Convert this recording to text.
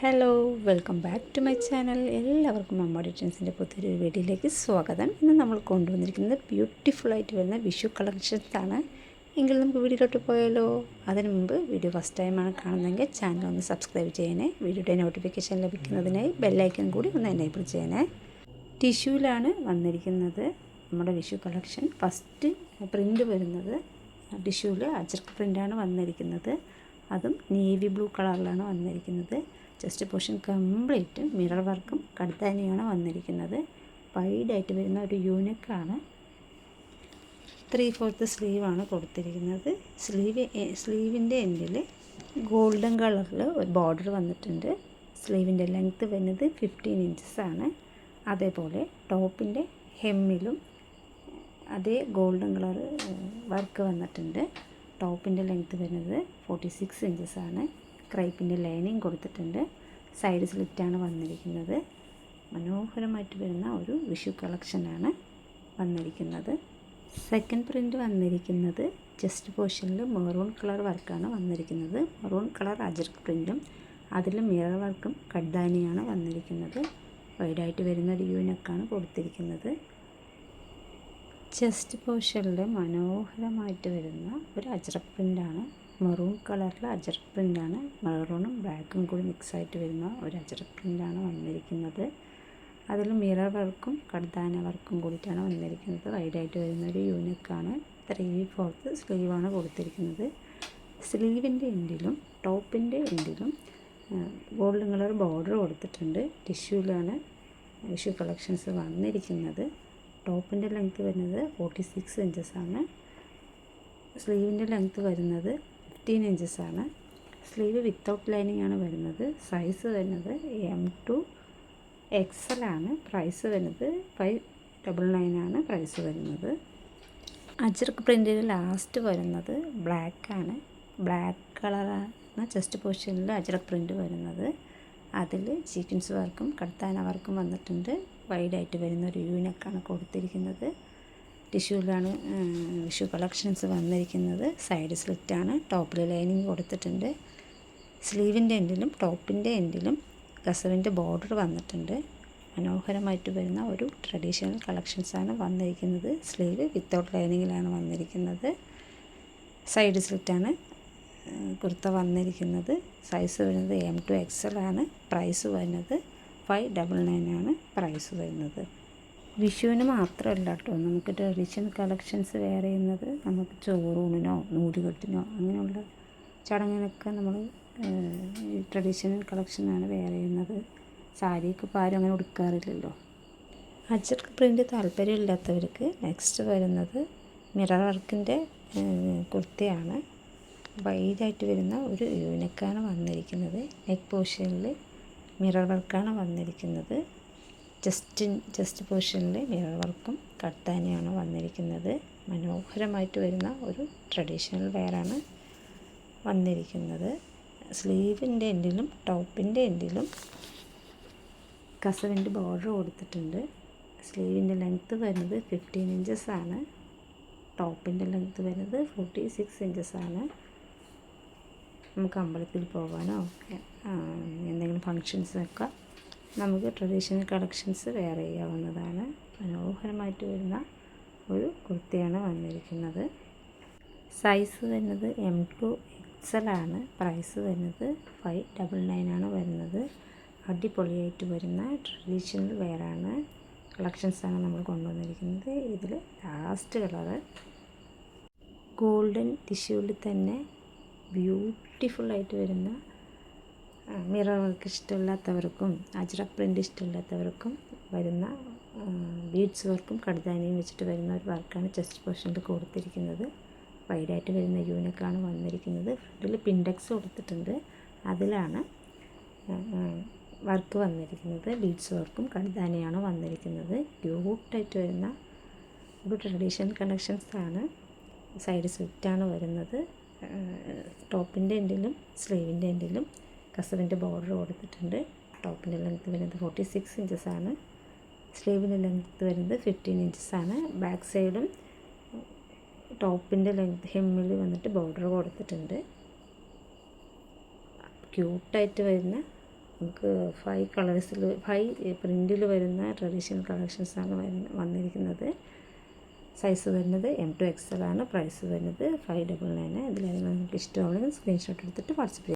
Hello welcome back to my channel എല്ലാവർക്കും അമ്മ ഡിറ്റൻസിന്റെ പുതിയൊരു വീഡിയോയിലേക്ക് സ്വാഗതം. ഇന്ന് നമ്മൾ കൊണ്ടുവന്നിരിക്കുന്നത് ബ്യൂട്ടിഫുൾ ആയിട്ട് വരുന്ന വിഷു കളക്ഷൻസ് ആണ് എങ്കിൽ നമുക്ക് വീഡിയോയിലോട്ട് പോയാലോ? അതിനു മുമ്പ് വീഡിയോ ഫസ്റ്റ് ടൈമാണ് കാണുന്നതെങ്കിൽ ചാനൽ ഒന്ന് സബ്സ്ക്രൈബ് ചെയ്യണേ. വീഡിയോയുടെ നോട്ടിഫിക്കേഷൻ ലഭിക്കുന്നതിനായി ബെല്ലൈക്കൻ കൂടി ഒന്ന് എനേബിൾ ചെയ്യണേ. ടിഷ്യൂലാണ് വന്നിരിക്കുന്നത് നമ്മുടെ വിഷു കളക്ഷൻ ഫസ്റ്റ് പ്രിന്റ് വരുന്നത് ടിഷ്യൂവിൽ അജർക്ക് പ്രിന്റാണ് വന്നിരിക്കുന്നത്. അതും നേവി ബ്ലൂ കളറിലാണ് വന്നിരിക്കുന്നത്. ചെസ്റ്റ് പോർഷൻ കംപ്ലീറ്റ് മിറർ വർക്കും കടുത്താനിയാണ് വന്നിരിക്കുന്നത്. വൈഡായിട്ട് വരുന്ന ഒരു യൂണിക്കാണ് ത്രീ ഫോർത്ത് സ്ലീവാണ് കൊടുത്തിരിക്കുന്നത്. സ്ലീവ് സ്ലീവിന്റെ എൻഡിൽ ഗോൾഡൻ കളറിൽ ഒരു ബോർഡർ വന്നിട്ടുണ്ട്. സ്ലീവിന്റെ ലെങ്ത്ത് വരുന്നത് ഫിഫ്റ്റീൻ ആണ്. അതേപോലെ ടോപ്പിന്റെ ഹെമ്മിലും അതേ ഗോൾഡൻ കളർ വർക്ക് വന്നിട്ടുണ്ട്. ടോപ്പിന്റെ ലെങ്ത്ത് വരുന്നത് ഫോർട്ടി സിക്സ് ഇഞ്ചസ് ആണ്. ക്രൈപ്പിന്റെ ലൈനിങ് കൊടുത്തിട്ടുണ്ട്. സൈഡ് സ്ലിറ്റാണ് വന്നിരിക്കുന്നത്. മനോഹരമായിട്ട് വരുന്ന ഒരു വിഷു കളക്ഷനാണ് വന്നിരിക്കുന്നത്. സെക്കൻഡ് പ്രിന്റ് വന്നിരിക്കുന്നത് ചെസ്റ്റ് പോർഷനിൽ മെറൂൺ കളർ വർക്കാണ് വന്നിരിക്കുന്നത്. മെറൂൺ കളർ അജർക്ക് പ്രിന്റും അതിൽ മിറർ വർക്കും കഡ്ദാനിയാണ് വന്നിരിക്കുന്നത്. വൈഡായിട്ട് വരുന്ന ഒരു യൂനക്കാണ് കൊടുത്തിരിക്കുന്നത്. ചെസ്റ്റ് പോർഷനിൽ മനോഹരമായിട്ട് വരുന്ന ഒരു അജറക് പ്രിന്റാണ് മെറൂൺ കളറിൽ അജറക് പ്രിന്റാണ് മെറൂണും ബ്ലാക്കും കൂടി മിക്സ് ആയിട്ട് വരുന്ന ഒരു അജറക് പ്രിന്റാണ് വന്നിരിക്കുന്നത്. അതിൽ മിറർ വർക്കും കടുതാന വർക്കും കൂടിയിട്ടാണ് വന്നിരിക്കുന്നത്. വൈഡായിട്ട് വരുന്ന ഒരു യൂണിക്കാണ് ത്രീ ഫോർത്ത് സ്ലീവാണ് കൊടുത്തിരിക്കുന്നത്. സ്ലീവിന്റെ എൻഡിലും ടോപ്പിന്റെ എൻഡിലും ഗോൾഡൻ കളർ ബോർഡർ കൊടുത്തിട്ടുണ്ട്. ടിഷ്യൂലാണ് ടിഷ്യൂ കളക്ഷൻസ് വന്നിരിക്കുന്നത്. ടോപ്പിന്റെ ലെങ്ത്ത് വരുന്നത് ഫോർട്ടി സിക്സ് ഇഞ്ചസ് ആണ് സ്ലീവിന്റെ ലെങ്ത്ത് വരുന്നത് ഫിഫ്റ്റീൻ ഇഞ്ചസ് ആണ് സ്ലീവ് വിത്തൗട്ട് ലൈനിങ് ആണ് വരുന്നത്. സൈസ് വരുന്നത് എം ടു എക്സൽ ആണ്. പ്രൈസ് വരുന്നത് ഫൈവ് ഡബിൾ നയൻ ആണ് പ്രൈസ് വരുന്നത്. അജർക്ക് പ്രിന്റിൽ ലാസ്റ്റ് വരുന്നത് ബ്ലാക്ക് ആണ്. ബ്ലാക്ക് കളറാണ് ചെസ്റ്റ് പോർഷനിൽ അജർക്ക് പ്രിന്റ് വരുന്നത്. അതിൽ ചീക്കൻസ് വർക്കും കടത്താന വർക്കും വന്നിട്ടുണ്ട്. വൈഡായിട്ട് വരുന്ന ഒരു യൂണിക്കാണ് കൊടുത്തിരിക്കുന്നത്. ടിഷ്യൂലാണ് വിഷു കളക്ഷൻസ് വന്നിരിക്കുന്നത്. സൈഡ് സ്ലിറ്റാണ് ടോപ്പിൽ ലൈനിങ് കൊടുത്തിട്ടുണ്ട്. സ്ലീവിന്റെ എൻഡിലും ടോപ്പിന്റെ എൻഡിലും കസവിന്റെ ബോർഡർ വന്നിട്ടുണ്ട്. മനോഹരമായിട്ട് വരുന്ന ഒരു ട്രഡീഷണൽ കളക്ഷൻസാണ് വന്നിരിക്കുന്നത്. സ്ലീവ് വിത്തൗട്ട് ലൈനിങ്ങിലാണ് വന്നിരിക്കുന്നത്. സൈഡ് സ്ലിറ്റാണ് കുർത്ത വന്നിരിക്കുന്നത്. സൈസ് വരുന്നത് എം ടു എക്സൽ ആണ്. പ്രൈസ് വരുന്നത് ഫൈവ് ഡബിൾ നയൻ ആണ് പ്രൈസ് വരുന്നത്. വിഷുവിന് മാത്രമല്ല കേട്ടോ നമുക്ക് ട്രഡീഷണൽ കളക്ഷൻസ് വേറെ ചെയ്യുന്നത് നമുക്ക് ചോറൂണിനോ നൂലുകെട്ടിനോ അങ്ങനെയുള്ള ചടങ്ങിനൊക്കെ നമ്മൾ ട്രഡീഷണൽ കളക്ഷനാണ് വേറെ ചെയ്യുന്നത് സാരിയൊക്കെ ഇപ്പോൾ ആരും അങ്ങനെ ഉടുക്കാറില്ലല്ലോ. അച്ചർക്ക് പ്രിന്റ് താല്പര്യമില്ലാത്തവർക്ക് നെക്സ്റ്റ് വരുന്നത് മിറർ വർക്കിന്റെ കുർത്തയാണ്. വൈഡായിട്ട് വരുന്ന ഒരു യൂണിക്കാണ് വന്നിരിക്കുന്നത്. നെക്ക് പോർഷനിൽ മിറർ വർക്കാണ് വന്നിരിക്കുന്നത്. ജസ്റ്റ് ജസ്റ്റ് പോർഷനിൽ മിറർ വർക്കും കട്ടാനിയാണ് വന്നിരിക്കുന്നത്. മനോഹരമായിട്ട് വരുന്ന ഒരു ട്രഡീഷണൽ വെയറാണ് വന്നിരിക്കുന്നത്. സ്ലീവിന്റെ എൻഡിലും ടോപ്പിന്റെ എൻഡിലും കസവിന്റെ ബോർഡർ കൊടുത്തിട്ടുണ്ട്. സ്ലീവിന്റെ ലെങ്ത്ത് വരുന്നത് ഫിഫ്റ്റീൻ ഇഞ്ചസ് ആണ്. ടോപ്പിന്റെ ലെങ്ത്ത് വരുന്നത് ഫോർട്ടി സിക്സ് ഇഞ്ചസ് ആണ്. നമുക്ക് അമ്പലത്തിൽ പോകാനോ ഫങ്ഷൻസിനൊക്കെ നമുക്ക് ട്രഡീഷണൽ കളക്ഷൻസ് വെയർ ചെയ്യാവുന്നതാണ്. മനോഹരമായിട്ട് വരുന്ന ഒരു കുർത്തിയാണ് വന്നിരിക്കുന്നത്. സൈസ് വരുന്നത് എം ടു എക്സൽ ആണ്. പ്രൈസ് വരുന്നത് ഫൈവ് ഡബിൾ നയൻ ആണ് വരുന്നത്. അടിപൊളിയായിട്ട് വരുന്ന ട്രഡീഷണൽ വെയറാണ് കളക്ഷൻസാണ് നമ്മൾ കൊണ്ടുവന്നിരിക്കുന്നത്. ഇതിൽ ലാസ്റ്റ് കളറ് ഗോൾഡൻ ടിഷ്യൂവിൽ തന്നെ ബ്യൂട്ടിഫുള്ളായിട്ട് വരുന്ന മിറർ വർക്ക് ഇഷ്ടമില്ലാത്തവർക്കും അജ്രക് പ്രിന്റ് ഇഷ്ടമില്ലാത്തവർക്കും വരുന്ന ബീഡ്സ് വർക്കും കടുതാനിയും വെച്ചിട്ട് വരുന്ന ഒരു വർക്കാണ് ചെസ്റ്റ് പോർഷനിൽ കൊടുത്തിരിക്കുന്നത്. വൈഡായിട്ട് വരുന്ന യൂണിക്കാണ് വന്നിരിക്കുന്നത്. ഫ്രണ്ടിൽ പിൻഡെക്സ് കൊടുത്തിട്ടുണ്ട്. അതിലാണ് വർക്ക് വന്നിരിക്കുന്നത്. ബീഡ്സ് വർക്കും കടുതാനിയാണ് വന്നിരിക്കുന്നത്. ക്യൂട്ടായിട്ട് വരുന്ന ഒരു ട്രഡീഷണൽ കണക്ഷൻസാണ് സൈഡ് സ്ലിറ്റാണ് വരുന്നത്. ടോപ്പിന്റെ എൻഡിലും സ്ലീവിന്റെ എൻഡിലും കസവിന്റെ ബോർഡർ കൊടുത്തിട്ടുണ്ട്. ടോപ്പിന്റെ ലെങ്ത്ത് വരുന്നത് ഫോർട്ടി സിക്സ് ഇഞ്ചസ് ആണ്. സ്ലീവിന്റെ ലെങ്ത്ത് വരുന്നത് ഫിഫ്റ്റീൻ ആണ്. ബാക്ക് സൈഡും ടോപ്പിന്റെ ലെങ്ത്ത് ഹെമ്മിൽ വന്നിട്ട് ബോർഡർ കൊടുത്തിട്ടുണ്ട്. ക്യൂട്ടായിട്ട് വരുന്ന നമുക്ക് ഫൈവ് കളേഴ്സിൽ ഫൈവ് പ്രിന്റിൽ വരുന്ന ട്രഡീഷണൽ കളക്ഷൻസാണ് വന്നിരിക്കുന്നത്. സൈസ് വരുന്നത് എം ടു എക്സൽ ആണ്. പ്രൈസ് വരുന്നത് ഫൈവ് ഡബിൾ നയൻ ഇതിലേതെങ്കിലും നിങ്ങൾക്ക് ഇഷ്ടമാണെങ്കിൽ സ്ക്രീൻഷോട്ട് എടുത്തിട്ട് വാട്സപ്പ്